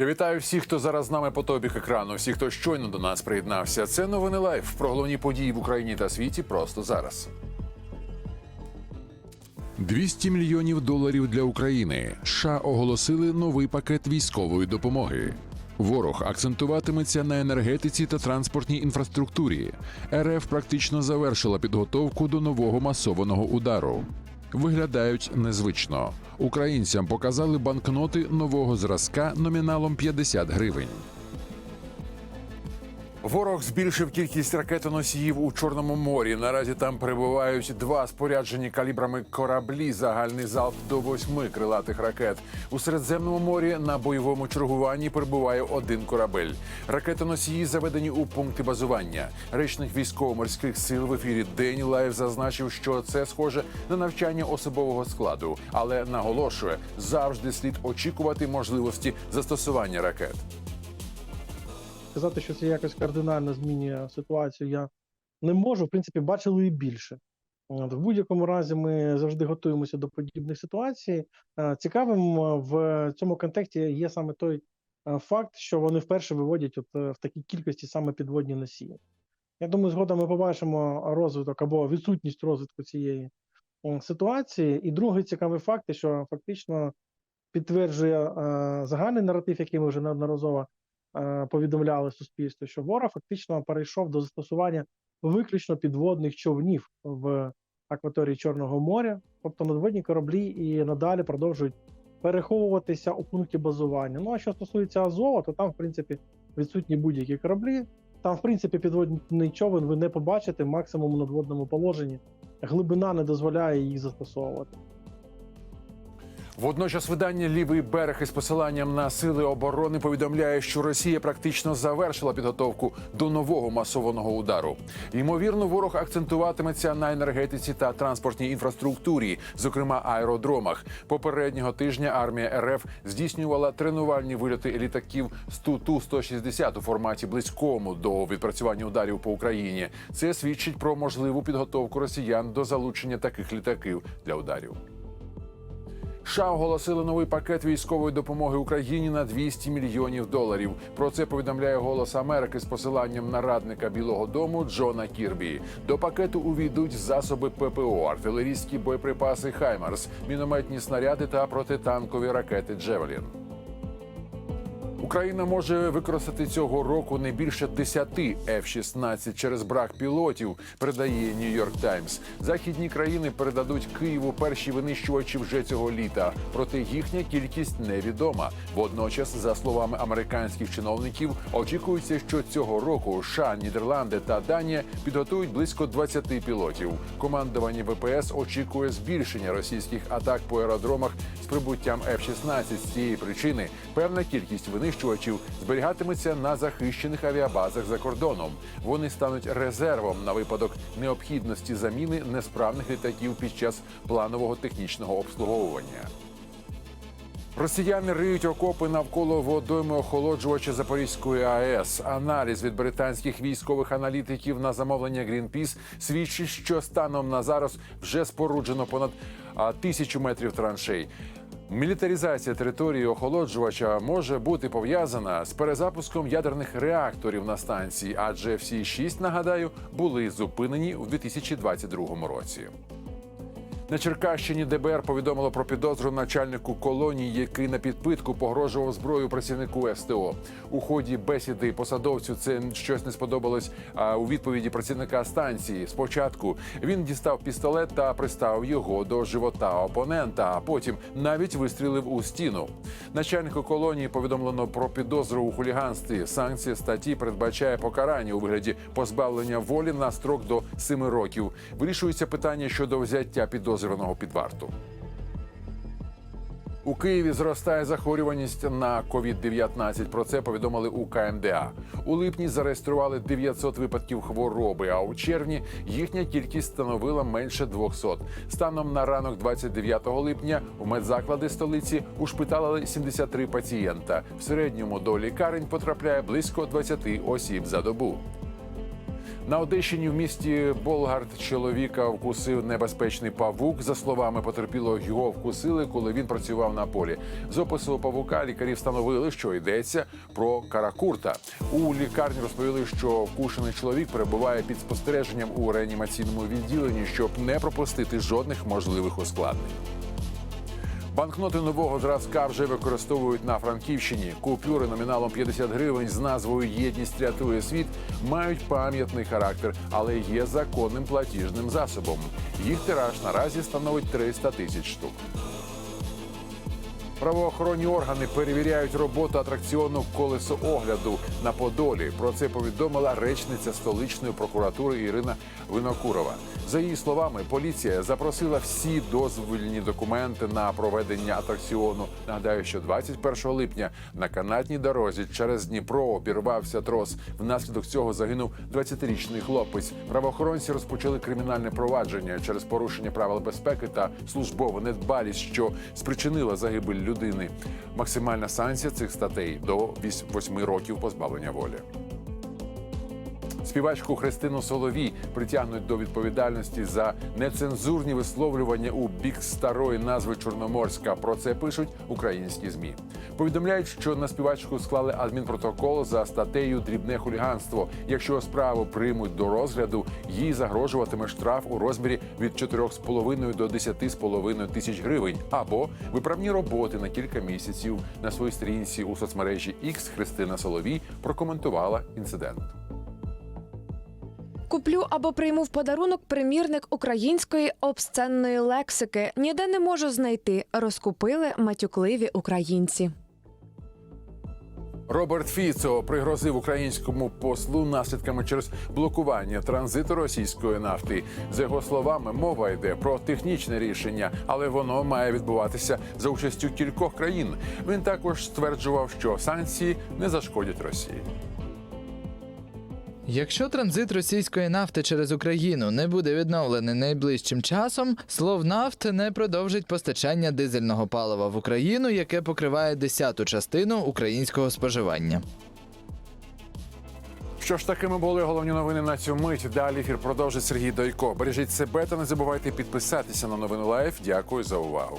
Я вітаю всіх, хто зараз з нами по тобік екрану. Всіх, хто щойно до нас приєднався. Це новини лайф про головні події в Україні та світі просто зараз. 200 мільйонів доларів для України. США оголосили новий пакет військової допомоги. Ворог акцентуватиметься на енергетиці та транспортній інфраструктурі. РФ практично завершила підготовку до нового масованого удару. Виглядають незвично. Українцям показали банкноти нового зразка номіналом 50 гривень. Ворог збільшив кількість ракетоносіїв у Чорному морі. Наразі там перебувають два споряджені калібрами кораблі. Загальний залп до восьми крилатих ракет. У Середземному морі на бойовому чергуванні перебуває один корабель. Ракетоносії заведені у пункти базування. Речник військово-морських сил в ефірі День Лайв зазначив, що це схоже на навчання особового складу, але наголошує, завжди слід очікувати можливості застосування ракет. Сказати, що це якось кардинально змінює ситуацію, я не можу. В принципі, бачили і більше. В будь-якому разі, ми завжди готуємося до подібних ситуацій. Е, Цікавим е, в цьому контексті є саме той е, факт, що вони вперше виводять от в такій кількості саме підводні носії. Я думаю, згодом ми побачимо розвиток або відсутність розвитку цієї ситуації. І другий цікавий факт, що фактично підтверджує загальний наратив, який ми вже неодноразово повідомляли суспільству, що ворог фактично перейшов до застосування виключно підводних човнів в акваторії Чорного моря, тобто надводні кораблі і надалі продовжують переховуватися у пункті базування. Ну а що стосується Азова, то там, в принципі, відсутні будь-які кораблі. Там, в принципі, підводний човен ви не побачите максимум у надводному положенні. Глибина не дозволяє їх застосовувати. Водночас видання Лівий берег із посиланням на сили оборони повідомляє, що Росія практично завершила підготовку до нового масованого удару. Ймовірно, ворог акцентуватиметься на енергетиці та транспортній інфраструктурі, зокрема аеродромах. Попереднього тижня армія РФ здійснювала тренувальні вильоти літаків Ту-160 у форматі близькому до відпрацювання ударів по Україні. Це свідчить про можливу підготовку росіян до залучення таких літаків для ударів. США оголосили новий пакет військової допомоги Україні на 200 мільйонів доларів. Про це повідомляє Голос Америки з посиланням на радника Білого Дому Джона Кірбі. До пакету увійдуть засоби ППО, артилерійські боєприпаси Хаймарс, мінометні снаряди та протитанкові ракети Джевелін. Україна може використати цього року не більше 10 F-16 через брак пілотів. Передає Нью-Йорк Таймс. Західні країни передадуть Києву перші винищувачі вже цього літа. Проте їхня кількість невідома. Водночас, за словами американських чиновників, очікується, що цього року США, Нідерланди та Данія підготують близько 20 пілотів. Командування ВПС очікує збільшення російських атак по аеродромах з прибуттям F-16. З цієї причини певна кількість винищувачів зберігатиметься на захищених авіабазах за кордоном. Вони стануть резервом на випадок необхідності заміни несправних літаків під час планового технічного обслуговування. Росіяни риють окопи навколо водойми охолоджувача Запорізької АЕС. Аналіз від британських військових аналітиків на замовлення Greenpeace свідчить, що станом на зараз вже споруджено понад тисячу метрів траншей. Мілітаризація території охолоджувача може бути пов'язана з перезапуском ядерних реакторів на станції, адже всі шість нагадаю були зупинені у 2022 році. На Черкащині ДБР повідомило про підозру начальнику колонії, який на підпитку погрожував зброю працівнику СТО. У ході бесіди посадовцю це щось не сподобалось а, у відповіді працівника станції. Спочатку він дістав пістолет та приставив його до живота опонента, а потім навіть вистрілив у стіну. Начальнику колонії повідомлено про підозру у хуліганстві. Санкція статті передбачає покарання у вигляді позбавлення волі на строк до 7 років. Вирішується питання щодо взяття підозрюваного під варту. У Києві зростає захворюваність на COVID-19. Про це повідомили у КМДА. У липні зареєстрували 900 випадків хвороби. А у червні їхня кількість становила менше 200. Станом на ранок 29 липня у медзаклади столиці ушпиталили 73 пацієнта. В середньому до лікарень потрапляє близько 20 осіб за добу. На Одещині в місті Болгард чоловіка вкусив небезпечний павук. За словами потерпілого, його вкусили, коли він працював на полі. З опису павука лікарі встановили, що йдеться про каракурта. У лікарні розповіли, що вкушений чоловік перебуває під спостереженням у реанімаційному відділенні, щоб не пропустити жодних можливих ускладнень. Банкноти нового зразка вже використовують на Франківщині. Купюри номіналом 50 гривень з назвою Єдність рятує світ мають пам'ятний характер, але є законним платіжним засобом. Їх тираж наразі становить 300 тисяч штук. Правоохоронні органи перевіряють роботу атракціону колесо огляду на Подолі. Про це повідомила речниця столичної прокуратури Ірина Винокурова. За її словами, поліція запросила всі дозвільні документи на проведення атракціону. Нагадаю, що 21 липня на канатній дорозі через Дніпро обірвався трос. Внаслідок цього загинув 20-річний хлопець. Правоохоронці розпочали кримінальне провадження через порушення правил безпеки та службову недбалість, що спричинила загибель людини. Максимальна санкція цих статей до 8 років позбавлення волі. Співачку Христину Соловій притягнуть до відповідальності за нецензурні висловлювання у бік старої назви Чорноморська. Про це пишуть українські змі. Повідомляють, що на співачку склали адмінпротокол за статтею Дрібне хуліганство. Якщо справу приймуть до розгляду, їй загрожуватиме штраф у розмірі від 4,5 до 10,5 тисяч гривень або виправні роботи на кілька місяців. На своїй сторінці у соцмережі X Христина Соловій прокоментувала інцидент. Куплю або прийму в подарунок примірник української обсценної лексики. Ніде не можу знайти. Розкупили матюкливі українці. Роберт Фіцо пригрозив українському послу наслідками через блокування транзиту російської нафти. За його словами, мова йде про технічне рішення, але воно має відбуватися за участю кількох країн. Він також стверджував, що санкції не зашкодять Росії. Якщо транзит російської нафти через Україну не буде відновлений найближчим часом, Словнафт не продовжить постачання дизельного палива в Україну, яке покриває десяту частину українського споживання. Що ж такими були головні новини на цю мить. Далі ефір продовжить Сергій Дойко. Бережіть себе та не забувайте підписатися на новину Лайф. Дякую за увагу.